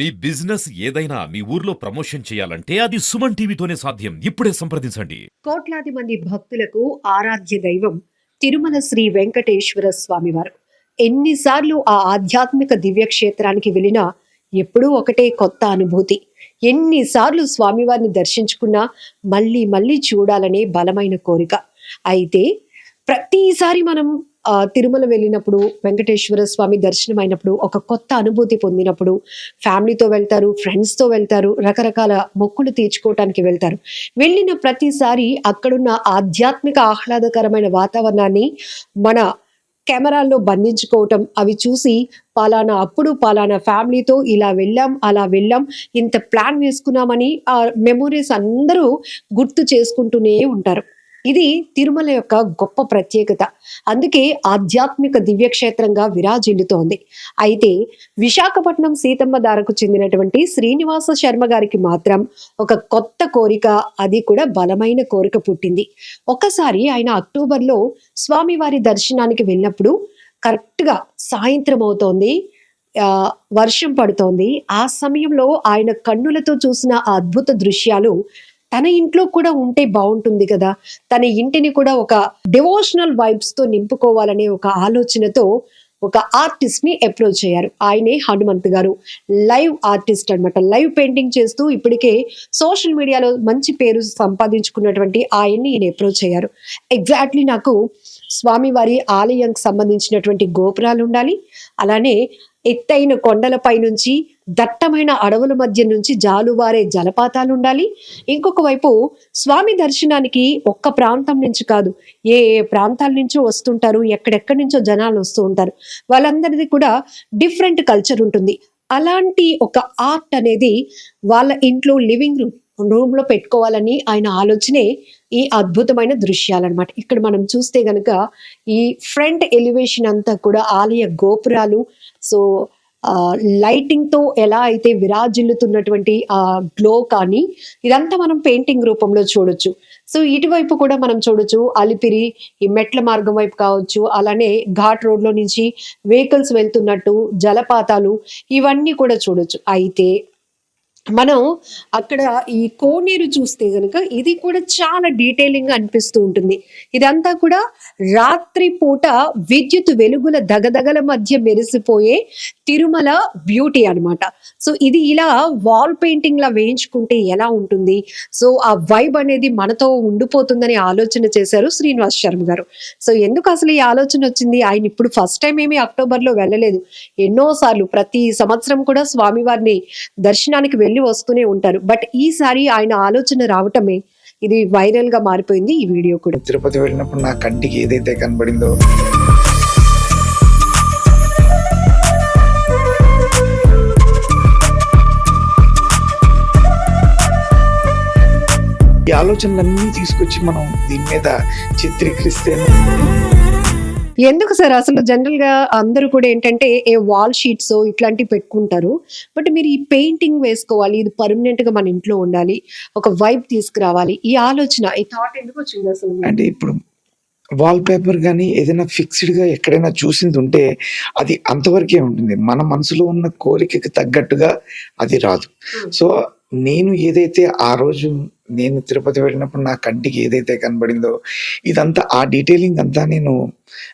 మీ business ఏదైనా మీ ఊర్లో promotion చేయాలంటే అది సుమన్ టీవీతోనే సాధ్యం. ఇప్పుడే సంప్రదించండి. కోట్లాది మంది భక్తులకు ఆరాధ్య దైవం తిరుమల శ్రీ వెంకటేశ్వర స్వామివారు. ఎన్నిసార్లు ఆ ఆధ్యాత్మిక దివ్యక్షేత్రానికి వెళ్ళినా ఎప్పుడూ ఒకటే కొత్త అనుభూతి. ఎన్నిసార్లు స్వామివారిని దర్శించుకున్నా మళ్ళీ మళ్ళీ చూడాలనే బలమైన కోరిక. అయితే ప్రతిసారి మనం తిరుమల వెళ్ళినప్పుడు వెంకటేశ్వర స్వామి దర్శనం అయినప్పుడు ఒక కొత్త అనుభూతి పొందినప్పుడు ఫ్యామిలీతో వెళ్తారు ఫ్రెండ్స్తో వెళ్తారు రకరకాల మొక్కులు తీర్చుకోవటానికి వెళ్తారు. వెళ్ళిన ప్రతిసారి అక్కడున్న ఆధ్యాత్మిక ఆహ్లాదకరమైన వాతావరణాన్ని మన కెమెరాల్లో బంధించుకోవటం అవి చూసి పలానా అప్పుడు పలానా ఫ్యామిలీతో ఇలా వెళ్ళాం అలా వెళ్ళాం ఇంత ప్లాన్ వేసుకున్నామని ఆ మెమొరీస్ అందరూ గుర్తు చేసుకుంటూనే ఉంటారు. ఇది తిరుమల యొక్క గొప్ప ప్రత్యేకత. అందుకే ఆధ్యాత్మిక దివ్యక్షేత్రంగా విరాజిల్లుతోంది. అయితే విశాఖపట్నం సీతమ్మ దారకు చెందినటువంటి శ్రీనివాస శర్మ గారికి మాత్రం ఒక కొత్త కోరిక అది కూడా బలమైన కోరిక పుట్టింది. ఒకసారి ఆయన అక్టోబర్లో స్వామివారి దర్శనానికి వెళ్ళినప్పుడు కరెక్ట్గా సాయంత్రం అవుతోంది. వర్షం పడుతోంది. ఆ సమయంలో ఆయన కన్నులతో చూసిన ఆ అద్భుత దృశ్యాలు తన ఇంట్లో కూడా ఉంటే బాగుంటుంది కదా. తన ఇంటిని కూడా ఒక డివోషనల్ వైబ్స్తో నింపుకోవాలనే ఒక ఆలోచనతో ఒక ఆర్టిస్ట్ని అప్రోచ్ అయ్యారు. ఆయనే హనుమంత్ గారు. లైవ్ ఆర్టిస్ట్ అన్నమాట. లైవ్ పెయింటింగ్ చేస్తూ ఇప్పటికే సోషల్ మీడియాలో మంచి పేరు సంపాదించుకున్నటువంటి ఆయన్ని ఈయన అప్రోచ్ అయ్యారు. ఎగ్జాక్ట్లీ నాకు స్వామివారి ఆలయంకి సంబంధించినటువంటి గోపురాలు ఉండాలి. అలానే ఎత్తైన కొండలపై నుంచి దట్టమైన అడవుల మధ్య నుంచి జాలువారే జలపాతాలు ఉండాలి. ఇంకొక వైపు స్వామి దర్శనానికి ఒక్క ప్రాంతం నుంచి కాదు ఏ ఏ ప్రాంతాల నుంచో వస్తుంటారు ఎక్కడెక్కడి నుంచో జనాలు వస్తూ ఉంటారు. వాళ్ళందరిది కూడా డిఫరెంట్ కల్చర్ ఉంటుంది. అలాంటి ఒక ఆర్ట్ అనేది వాళ్ళ ఇంట్లో లివింగ్ రూమ్ రూమ్లో పెట్టుకోవాలని ఆయన ఆలోచనే ఈ అద్భుతమైన దృశ్యాలన్నమాట. ఇక్కడ మనం చూస్తే గనుక ఈ ఫ్రంట్ ఎలివేషన్ అంతా కూడా ఆలయ గోపురాలు. సో లైటింగ్తో ఎలా అయితే విరాజిల్లుతున్నటువంటి ఆ గ్లో కానీ ఇదంతా మనం పెయింటింగ్ రూపంలో చూడొచ్చు. సో ఇటువైపు కూడా మనం చూడొచ్చు అలిపిరి ఈ మెట్ల మార్గం వైపు కావచ్చు అలానే ఘాట్ రోడ్లో నుంచి వెహికల్స్ వెళ్తున్నట్టు జలపాతాలు ఇవన్నీ కూడా చూడొచ్చు. అయితే మనం అక్కడ ఈ కోనేరు చూస్తే కనుక ఇది కూడా చాలా డీటెయిలింగ్ అనిపిస్తూ ఉంటుంది. ఇదంతా కూడా రాత్రి పూట విద్యుత్ వెలుగుల దగదగల మధ్య మెరిసిపోయే తిరుమల బ్యూటీ అన్నమాట. సో ఇది ఇలా వాల్ పెయింటింగ్ లా వేయించుకుంటే ఎలా ఉంటుంది? సో ఆ వైబ్ అనేది మనతో ఉండిపోతుందని ఆలోచన చేశారు శ్రీనివాస్ శర్మ గారు. సో ఎందుకు అసలు ఈ ఆలోచన వచ్చింది? ఆయన ఇప్పుడు ఫస్ట్ టైం ఏమీ అక్టోబర్లో వెళ్ళలేదు. ఎన్నో సార్లు ప్రతి సంవత్సరం కూడా స్వామివారిని దర్శనానికి వెళ్ళి వస్తూనే ఉంటారు. బట్ ఈసారి ఆయన ఆలోచన రావటమే ఇది వైరల్గా మారిపోయింది ఈ వీడియో కూడా. తిరుపతి వెళ్ళినప్పుడు నా కంటికి ఏదైతే కనబడిందో ఈ ఆలోచనలన్నీ తీసుకొచ్చి మనం దీని మీద చిత్రీకరిస్తే ఎందుకు సార్ అసలు జనరల్గా అందరూ కూడా ఏంటంటే ఏ వాల్ షీట్స్ ఇట్లాంటివి పెట్టుకుంటారు బట్ మీరు ఈ పెయింటింగ్ వేసుకోవాలి ఇది పర్మనెంట్గా మన ఇంట్లో ఉండాలి ఒక వైబ్ తీసుకురావాలి ఈ ఆలోచన ఈ థాట్ ఎందుకు వచ్చింది అసలు? అంటే ఇప్పుడు వాల్ పేపర్ కానీ ఏదైనా ఫిక్స్డ్గా ఎక్కడైనా చూసింది ఉంటే అది అంతవరకే ఉంటుంది మన మనసులో ఉన్న కోరికకి తగ్గట్టుగా అది రాదు Hmm. సో నేను ఏదైతే ఆ రోజు నేను తిరుపతి వెళ్ళినప్పుడు నా కంటికి ఏదైతే కనబడిందో ఇదంతా ఆ డీటెయిలింగ్ అంతా నేను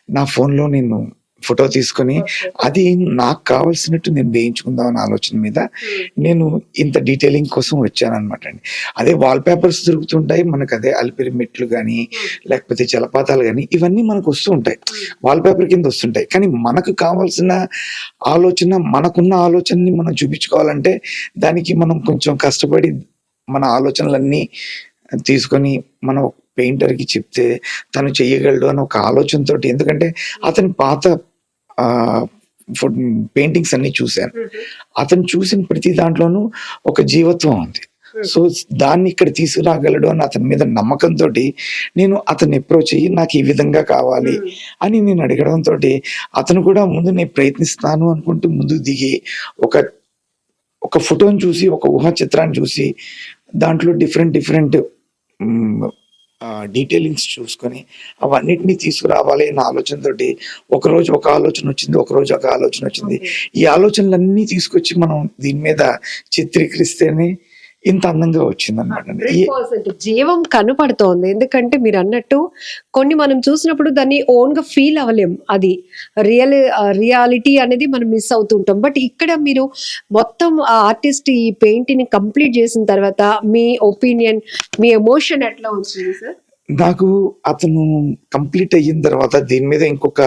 నా ఫోన్లో నేను ఫోటో తీసుకొని. అది నాకు కావాల్సినట్టు నేను వేయించుకుందాం అనే ఆలోచన మీద Hmm. నేను ఇంత డీటెయిలింగ్ కోసం వచ్చాను అనమాట అండి. అదే వాల్ పేపర్స్ దొరుకుతుంటాయి మనకు అదే అలిపిరి మెట్లు కానీ లేకపోతే జలపాతాలు కానీ ఇవన్నీ మనకు వస్తూ ఉంటాయి. వాల్ పేపర్ కింద వస్తుంటాయి. కానీ మనకు కావాల్సిన ఆలోచన మనకున్న ఆలోచనని మనం చూపించుకోవాలంటే దానికి మనం కొంచెం కష్టపడి మన ఆలోచనలన్నీ తీసుకొని మనం పెయింటర్కి చెప్తే తను చెయ్యగలడు అని ఒక ఆలోచనతో ఎందుకంటే అతని పాత పెయింటింగ్స్ అన్ని చూశాను. అతను చూసిన ప్రతి దాంట్లోనూ ఒక జీవత్వం ఉంది. సో దాన్ని ఇక్కడ తీసుకురాగలడు అని అతని మీద నమ్మకంతో నేను అతన్ని అప్రోచ్ అయ్యి నాకు ఈ విధంగా కావాలి అని నేను అడగడంతో అతను కూడా ముందు నేను ప్రయత్నిస్తాను అనుకుంటూ ముందు దిగి ఒక ఒక ఫోటోని చూసి ఒక ఊహా చిత్రాన్ని చూసి దాంట్లో డిఫరెంట్ డిఫరెంట్ డీటెయిలింగ్స్ చూసుకొని అవన్నిటిని తీసుకురావాలి అన్న ఆలోచనతోటి ఒక రోజు ఒక ఆలోచన వచ్చింది ఒక రోజు ఒక ఆలోచన వచ్చింది. ఈ ఆలోచనలన్నీ తీసుకొచ్చి మనం దీని మీద చిత్రీకరిస్తేనే ఇంత అందంగా వచ్చింది అనమాట 100% జీవం కనపడుతోంది. ఎందుకంటే మీరు అన్నట్టు కొన్ని మనం చూసినప్పుడు దాన్ని ఓన్గా ఫీల్ అవ్వలేం. అది రియల్ రియాలిటీ అనేది మనం మిస్ అవుతుంటాం. బట్ ఇక్కడ మీరు మొత్తం ఆ ఆర్టిస్ట్ ఈ పెయింట్ని కంప్లీట్ చేసిన తర్వాత మీ ఒపీనియన్ మీ ఎమోషన్ ఎట్లా వచ్చింది సార్? నాకు అతను కంప్లీట్ అయిన తర్వాత దీని మీద ఇంకొక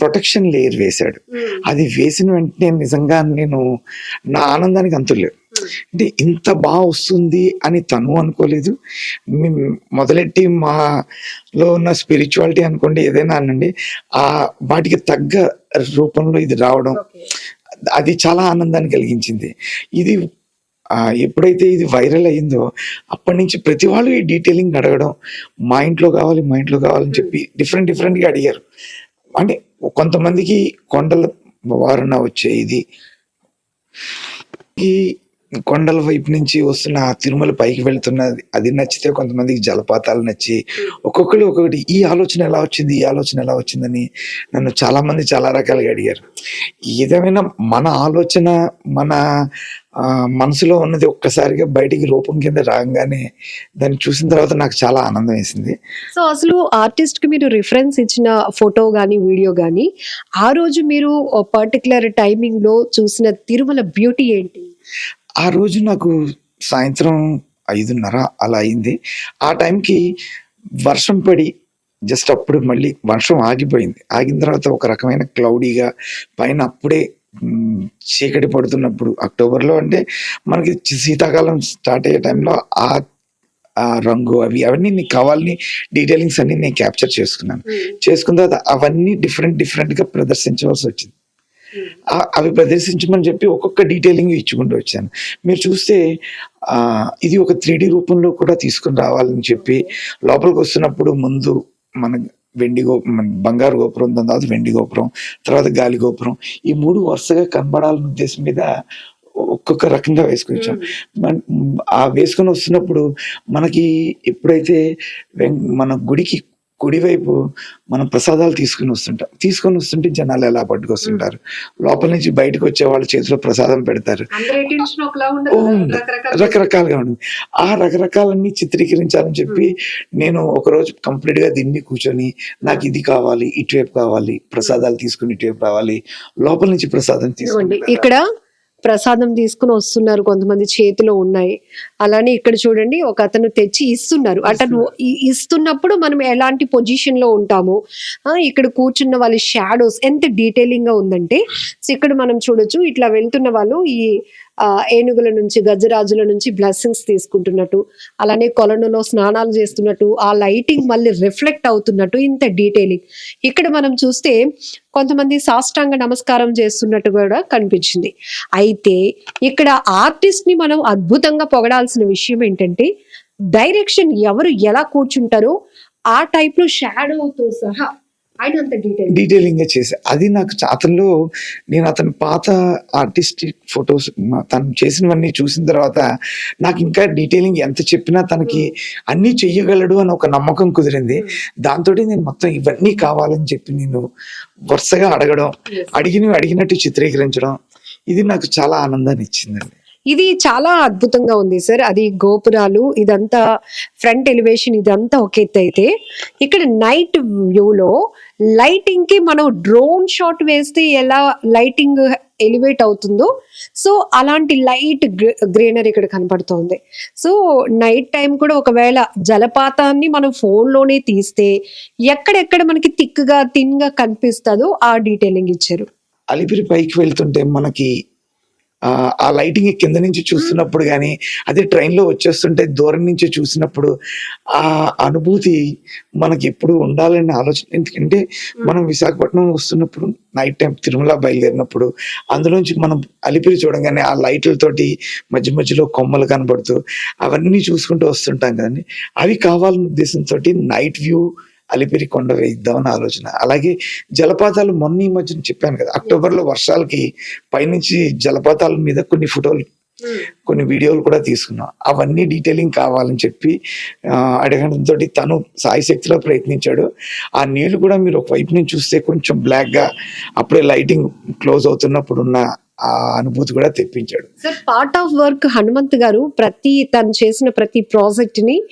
ప్రొటెక్షన్ లేయర్ వేశాడు. అది వేసిన వెంటనే నిజంగా నేను నా ఆనందానికి అంతులేదు అంటే ఇంత బాగా వస్తుంది అని తను అనుకోలేదు. మేము మొదలెట్టి మాలో ఉన్న స్పిరిచువాలిటీ అనుకోండి ఏదైనా అనండి ఆ వాటికి తగ్గ రూపంలో ఇది రావడం అది చాలా ఆనందాన్ని కలిగించింది. ఇది ఎప్పుడైతే ఇది వైరల్ అయ్యిందో అప్పటి నుంచి ప్రతి వాళ్ళు ఈ డీటెయిలింగ్ అడగడం మా ఇంట్లో కావాలి మా ఇంట్లో కావాలని చెప్పి డిఫరెంట్ డిఫరెంట్గా అడిగారు. అంటే కొంతమందికి కొండల వారణ వచ్చే ఇది ఈ కొండల వైపు నుంచి వస్తున్న ఆ తిరుమల పైకి వెళ్తున్నది అది నచ్చితే కొంతమందికి జలపాతాలు నచ్చి ఒక్కొక్కరు ఒక్కొక్కటి ఈ ఆలోచన ఎలా వచ్చింది ఈ ఆలోచన ఎలా వచ్చిందని నన్ను చాలా మంది చాలా రకాలుగా అడిగారు. ఏదేమైనా మన ఆలోచన మన మనసులో ఉన్నది ఒక్కసారిగా బయటికి రూపం కింద రాగానే దాన్ని చూసిన తర్వాత నాకు చాలా ఆనందం వేసింది. సో అసలు ఆర్టిస్ట్కి మీరు రిఫరెన్స్ ఇచ్చిన ఫోటో గానీ వీడియో గానీ ఆ రోజు మీరు పర్టికులర్ టైమింగ్లో చూసిన తిరుమల బ్యూటీ ఏంటి? ఆ రోజు నాకు సాయంత్రం ఐదున్నర అలా అయింది. ఆ టైంకి వర్షం పడి జస్ట్ అప్పుడు మళ్ళీ వర్షం ఆగిపోయింది. ఆగిన తర్వాత ఒక రకమైన క్లౌడీగా పైన అప్పుడే చీకటి పడుతున్నప్పుడు అక్టోబర్లో అంటే మనకి శీతాకాలం స్టార్ట్ అయ్యే టైంలో ఆ ఆ రంగు అవి అవన్నీ నీకు కావాలని డీటెయిలింగ్స్ అన్ని నేను క్యాప్చర్ చేసుకున్నాను. చేసుకున్న తర్వాత అవన్నీ డిఫరెంట్ డిఫరెంట్గా ప్రదర్శించవలసి వచ్చింది. అవి ప్రదర్శించమని చెప్పి ఒక్కొక్క డీటెయిలింగ్ ఇచ్చుకుంటూ వచ్చాను. మీరు చూస్తే ఆ, ఇది ఒక త్రీ రూపంలో కూడా తీసుకుని రావాలని చెప్పి లోపలికి వస్తున్నప్పుడు ముందు మన వెండి గోపురం బంగారు గోపురం దాని తర్వాత వెండి గోపురం తర్వాత గాలి గోపురం ఈ మూడు వరుసగా కనబడాలన్న ఉద్దేశం మీద ఒక్కొక్క రకంగా వేసుకొచ్చాం మన- ఆ వేసుకొని వస్తున్నప్పుడు మనకి ఎప్పుడైతే మన గుడికి కుడివైపు మనం ప్రసాదాలు తీసుకుని వస్తుంటాం. తీసుకొని వస్తుంటే జనాలు ఎలా పట్టుకొస్తుంటారు? లోపల నుంచి బయటకు వచ్చే వాళ్ళ చేతిలో ప్రసాదం పెడతారు. ఉంది. రకరకాలుగా. ఉంటుంది ఆ రకరకాలన్నీ చిత్రీకరించాలని చెప్పి నేను ఒక రోజు కంప్లీట్గా దీన్ని కూర్చొని నాకు ఇది కావాలి ఇటువైపు కావాలి ప్రసాదాలు తీసుకుని ఇటువైపు రావాలి లోపల నుంచి ప్రసాదం తీసుకుని ఇక్కడ ప్రసాదం తీసుకుని వస్తున్నారు కొంతమంది చేతిలో ఉన్నాయి. అలానే ఇక్కడ చూడండి ఒక అతను తెచ్చి ఇస్తున్నారు. అతను ఇస్తున్నప్పుడు మనం ఎలాంటి పొజిషన్లో ఉంటాము? ఇక్కడ కూర్చున్న వాళ్ళ షాడోస్ ఎంత డీటెయిలింగ్గా ఉందంటే సో ఇక్కడ మనం చూడొచ్చు ఇట్లా వెళ్తున్న వాళ్ళు ఈ ఏనుగుల నుంచి గజరాజుల నుంచి బ్లెస్సింగ్స్ తీసుకుంటున్నట్టు అలానే కొలనులో స్నానాలు చేస్తున్నట్టు ఆ లైటింగ్ మళ్ళీ రిఫ్లెక్ట్ అవుతున్నట్టు ఇంత డీటెయిలింగ్ ఇక్కడ మనం చూస్తే కొంతమంది సాష్టాంగ నమస్కారం చేస్తున్నట్టు కూడా కనిపించింది. అయితే ఇక్కడ ఆర్టిస్ట్ని మనం అద్భుతంగా పొగడాల్సిన విషయం ఏంటంటే డైరెక్షన్ ఎవరు ఎలా కూర్చుంటారో ఆ టైప్లో షాడోతో సహా ఆయన అంత డీటెయిల్. డీటెయిలింగ్గా చేసా. అది నాకు అతనిలో నేను అతని పాత ఆర్టిస్టిక్ ఫొటోస్ తను చేసినవన్నీ చూసిన తర్వాత నాకు ఇంకా డీటెయిలింగ్ ఎంత చెప్పినా తనకి అన్నీ చెయ్యగలడు అని ఒక నమ్మకం కుదిరింది. దాంతో నేను మొత్తం ఇవన్నీ కావాలని చెప్పి నేను వరుసగా అడగడం అడిగినవి అడిగినట్టు చిత్రీకరించడం ఇది నాకు చాలా ఆనందాన్ని ఇచ్చిందండి. ఇది చాలా అద్భుతంగా ఉంది సార్. అది గోపురాలు ఇదంతా ఫ్రంట్ ఎలివేషన్ ఇదంతా ఒక ఎత్తు అయితే. ఇక్కడ నైట్ వ్యూలో లైటింగ్కి మనం డ్రోన్ షాట్ వేస్తే ఎలా లైటింగ్ ఎలివేట్ అవుతుందో సో అలాంటి లైట్ గ్రీనరీ ఇక్కడ కనపడుతోంది. సో నైట్ టైం కూడా ఒకవేళ జలపాతాన్ని మనం ఫోన్లోనే తీస్తే ఎక్కడెక్కడ మనకి తిక్కుగా థిన్గా కనిపిస్తుందో ఆ డీటెయిలింగ్ ఇచ్చారు. అలిపిరి పైకి వెళ్తుంటే మనకి ఆ, లైటింగ్ కింద నుంచి చూస్తున్నప్పుడు కానీ అదే ట్రైన్లో వచ్చేస్తుంటే దూరం నుంచి చూసినప్పుడు ఆ అనుభూతి మనకి ఎప్పుడు ఉండాలనే ఆలోచన. ఎందుకంటే మనం విశాఖపట్నం వస్తున్నప్పుడు నైట్ టైం తిరుమల బయలుదేరినప్పుడు అందులోంచి మనం అలిపిరి చూడగానే ఆ లైట్లతోటి మధ్య మధ్యలో కొమ్మలు కనబడుతూ అవన్నీ చూసుకుంటూ వస్తుంటాం కదండి. అవి కావాలన్న ఉద్దేశంతో నైట్ వ్యూ అలిపిరి కొండ వేయిద్దామని ఆలోచన. అలాగే జలపాతాలు మొన్న ఈ మధ్యన చెప్పాను కదా అక్టోబర్లో వర్షాలకి పైనుంచి జలపాతాల మీద కొన్ని ఫోటోలు కొన్ని వీడియోలు కూడా తీసుకున్నాం. అవన్నీ డీటెయిలింగ్ కావాలని చెప్పి అడగడంతో తను సాయి శక్తిలో ప్రయత్నించాడు. ఆ నీళ్ళు కూడా మీరు ఒక వైపు నుంచి చూస్తే కొంచెం బ్లాక్గా అప్పుడే లైటింగ్ క్లోజ్ అవుతున్నప్పుడు ఉన్న ఆ అనుభూతి కూడా తెప్పించాడు. Sir part of work Hanumanth గారు ప్రతి తను చేసిన ప్రతి ప్రాజెక్ట్ని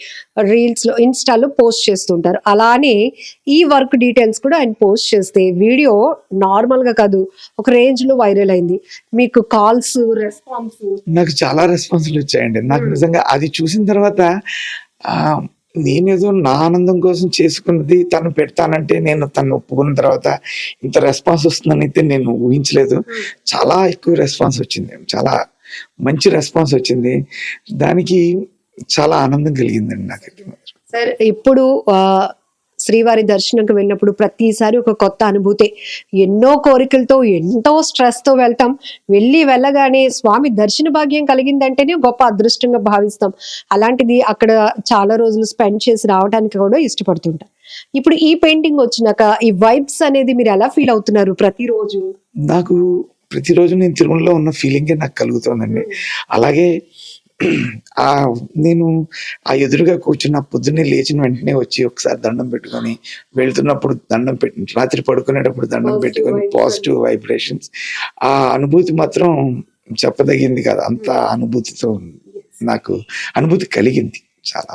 రీల్స్లో ఇన్స్టాలో పోస్ట్ చేస్తుంటారు. అలానే ఈ వర్క్ డీటెయిల్స్ కూడా ఆయన పోస్ట్ చేస్తే వీడియో నార్మల్గా కాదు ఒక రేంజ్లో వైరల్ అయింది. మీకు కాల్స్ రెస్పాన్స్ నాకు చాలా రెస్పాన్సులు వచ్చాయండి. నాకు Hmm. నిజంగా అది చూసిన తర్వాత నేనేదో నా ఆనందం కోసం చేసుకున్నది తను పెడతానంటే నేను తను ఒప్పుకున్న తర్వాత ఇంత రెస్పాన్స్ వస్తుందని అయితే నేను ఊహించలేదు. చాలా ఎక్కువ రెస్పాన్స్ వచ్చింది. చాలా మంచి రెస్పాన్స్ వచ్చింది. దానికి చాలా ఆనందం కలిగిందండి నాకైతే సార్ ఇప్పుడు ఆ, శ్రీవారి దర్శనంకి వెళ్ళినప్పుడు ప్రతిసారి ఒక కొత్త అనుభూతి. ఎన్నో కోరికలతో ఎంతో స్ట్రెస్తో వెళ్తాం. వెళ్ళి వెళ్ళగానే స్వామి దర్శన భాగ్యం కలిగిందంటేనే గొప్ప అదృష్టంగా భావిస్తాం. అలాంటిది అక్కడ చాలా రోజులు స్పెండ్ చేసి రావడానికి కూడా ఇష్టపడుతుంటాం. ఇప్పుడు ఈ పెయింటింగ్ వచ్చినాక ఈ వైబ్స్ అనేది మీరు ఎలా ఫీల్ అవుతున్నారు ప్రతిరోజు? నాకు ప్రతిరోజు నేను తిరుమలలో ఉన్న ఫీలింగే నాకు కలుగుతుందండి. అలాగే ఆ నేను ఆ ఎదురుగా కూర్చున్న పొద్దున్నే లేచిన వెంటనే వచ్చి ఒకసారి దండం పెట్టుకొని వెళ్తున్నప్పుడు దండం పెట్టి రాత్రి పడుకునేటప్పుడు దండం పెట్టుకొని. పాజిటివ్ వైబ్రేషన్స్ ఆ అనుభూతి మాత్రం చెప్పదగింది కదా అంత అనుభూతితో నాకు అనుభూతి కలిగింది చాలా.